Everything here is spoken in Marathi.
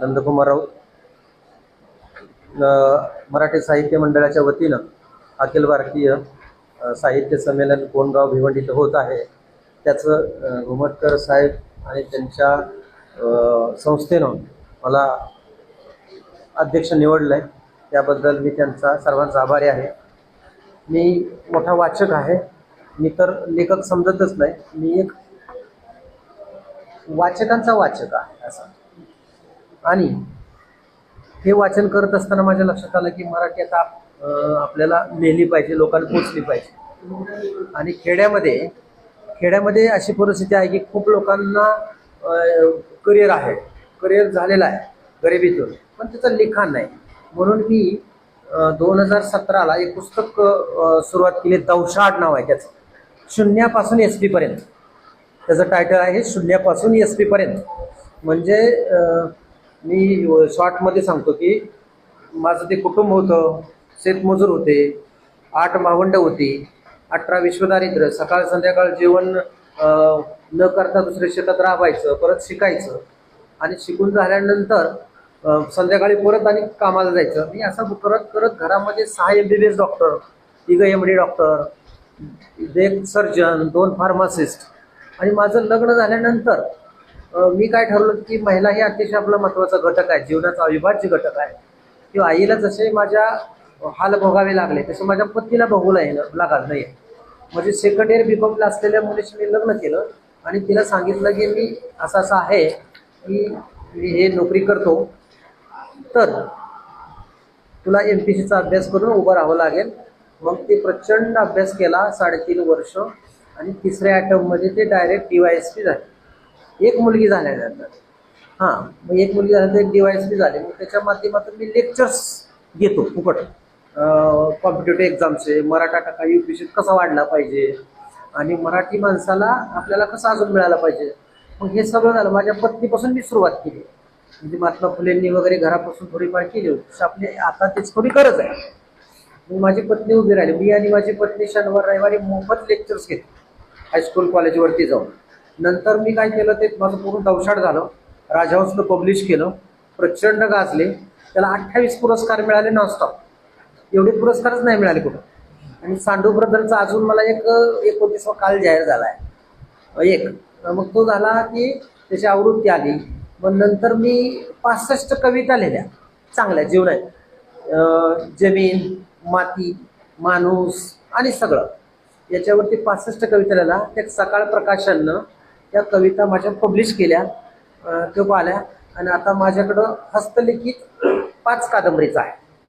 नंदकुमार राऊत मराठी साहित्य मंडळाच्या वतीनं अखिल भारतीय साहित्य संमेलन कोणगाव भिवंडी इथं होत आहे. त्याचं घुमटकर साहेब आणि त्यांच्या संस्थेनं मला अध्यक्ष निवडलं आहे त्याबद्दल मी त्यांचा सर्वांचा आभारी आहे. मी मोठा वाचक आहे. मी तर लेखक समजतच नाही. मी एक वाचकांचा वाचक आहे असं. आणि हे वाचन करत असताना माझ्या लक्षात आलं की मराठी आता आपल्याला नेली पाहिजे लोकांना पोचली पाहिजे. आणि खेड्यामध्ये खेड्यामध्ये अशी परिस्थिती आहे की खूप लोकांना करिअर आहे. करिअर झालेलं आहे गरिबीतून. पण त्याचं लिखाण नाही. म्हणून मी दोन हजार सतराला एक पुस्तक सुरुवात केली. दवशाड नाव आहे त्याचं. शून्यापासून एस पीपर्यंत त्याचं टायटल आहे शून्यापासून एस पीपर्यंत म्हणजे मी शॉर्टमध्ये सांगतो की माझं ते कुटुंब होतं शेतमजूर होते आठ भावंड होती अठरा विश्वदारिद्र्य सकाळ संध्याकाळ जेवण न करता दुसऱ्या शेतात राबायचं परत शिकायचं आणि शिकून झाल्यानंतर संध्याकाळी परत आणि कामाला जायचं. मी असं करत करत घरामध्ये सहा M B B S doctor तिघं एम डी डॉक्टर एक सर्जन दोन फार्मासिस्ट आणि माझं लग्न झाल्यानंतर मी काय ठरवलं की महिला ही अतिशय आपला महत्त्वाचा घटक आहे. जीवनाचा अविभाज्य घटक आहे. किंवा आईला जसे माझ्या हाल भोगावे लागले तसे माझ्या पत्नीला भोगू येणं लागत नाही. म्हणजे सेकंड इयर बीकॉमला असलेल्या मुलीशी मी लग्न केलं आणि तिला सांगितलं की मी असं असं आहे की मी हे नोकरी करतो. तर तुला एम पी सीचा अभ्यास करून उभं राहावं लागेल. मग ते प्रचंड अभ्यास केला साडेतीन वर्ष. आणि तिसऱ्या ॲटममध्ये ते direct D Y S P झाले. एक मुलगी झाल्यानंतर हां मग एक मुलगी झाल्यानंतर एक डिवाईस बी झाले. मग त्याच्या माध्यमातून मी लेक्चर्स घेतो फुकट. कॉम्पिटेटिव्ह एक्झामचे मराठा टाका यू पी कसा वाढला पाहिजे? आणि मराठी माणसाला आपल्याला कसा अजून मिळाला पाहिजे? मग हे सगळं झालं. माझ्या पत्नीपासून मी सुरुवात केली. म्हणजे महात्मा फुलेंनी वगैरे घरापासून थोडीफार केली होती. आपली आता तेच थोडी गरज आहे. मग माझी पत्नी उभी राहिली. मी आणि माझी पत्नी शनिवार रविवारी मोफत लेक्चर्स घेतले. हायस्कूल कॉलेजवरती जाऊन. नंतर मी काय केलं ते माझं पूर्ण दवशाट झालं. राजहंसनं पब्लिश केलं. प्रचंड गाजले. त्याला अठ्ठावीस पुरस्कार मिळाले नॉनस्टॉप एवढे पुरस्कारच नाही मिळाले कुठं. आणि सांडू ब्रदरचा अजून मला एक एकोणतीसवा काल जाहीर झाला आहे एक. मग तो झाला की त्याची आवृत्ती आली. मग नंतर मी पासष्ट कविता लिहिल्या. चांगल्या जीवनात जमीन माती माणूस आणि सगळं. याच्यावरती पासष्ट कविता लिहिला त्या सकाळ प्रकाशननं त्या कविता माझ्या पब्लिश केल्या. अं, त्या आल्या आणि आता माझ्याकडं हस्तलिखित पाच कादंबरीचा आहे.